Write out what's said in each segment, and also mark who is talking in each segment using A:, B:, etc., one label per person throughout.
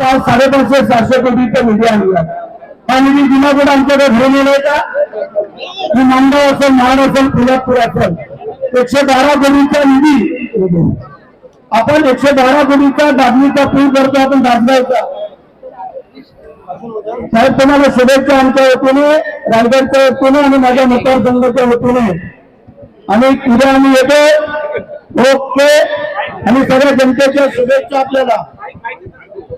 A: पाच साडेपाचशे सातशे कोटीचा निधी आणला हा निधी दिनाकडे आमच्याकडे घरून येणार का? ही नांदगाव असेल महाड असेल कोल्हापूर असेल एकशे बारा कोटीचा निधी आपण एकशे बारा कोटीचा दाबणीचा पूल करतो आपण दाबलायचा साहेब तुम्हाला शुभेच्छा आमच्या वतीने रायगडच्या वतीने आणि माझ्या मतदारसंघाच्या वतीने. आणि उद्या आम्ही येतो. ओके. आणि सगळ्या जनतेच्या शुभेच्छा आपल्याला.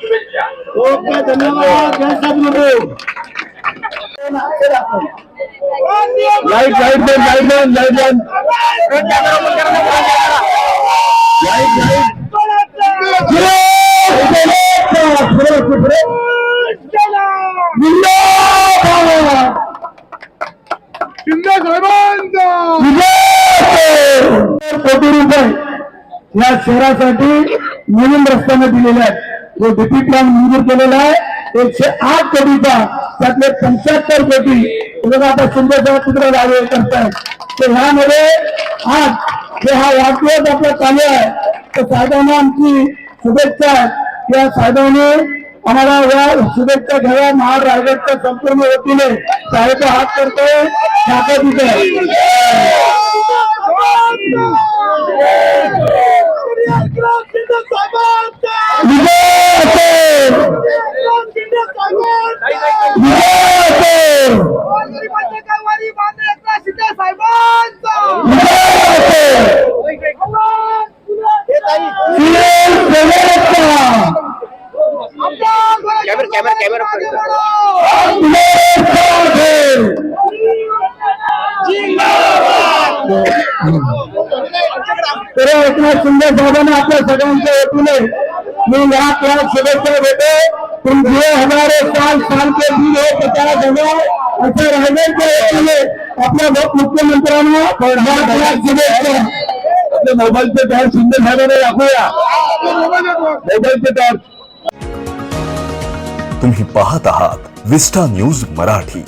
A: शुभेच्छा. ओके धन्यवाद. जय सद्गुरू लाइट लाइट बंद लाइट बंद लाइट बंद लाइट लाइट कोटी रुपये या शहरासाठी नवीन रस्त्याने दिलेले आहेत. जो डीपी प्लॅन मंजूर केलेला आहे एकशे आठ कोटीचा त्यातले पंच्याहत्तर कोटी बघा आता सुंदर तिकडे करतायत तर ह्यामध्ये आज जे हा वाढदिवस आपला चालू आहे तर साहेबांना आमची शुभेच्छा आहे या साहेबांनी आम्हाला या शुभेच्छा घ्याव्या महाड रायगडच्या संपूर्ण वतीने साहेब हात करतोय शाखा तिथे तर एकनाथ शिंदे साहेबांना आपल्या सगळ्यांच्या वतीने मैं यहाँ के सदस्य बेटे तुम जो हमारे साल साल के दिन हो पचास हज़ार ऐसे रहने के लिए अपना बहुत मुख्य अपने मोबाइल पे तौर सुंदर साहब ने दाखवूया मोबाइल पे तौर
B: तुम्ही पहात आहात विस्टा न्यूज़ मराठी।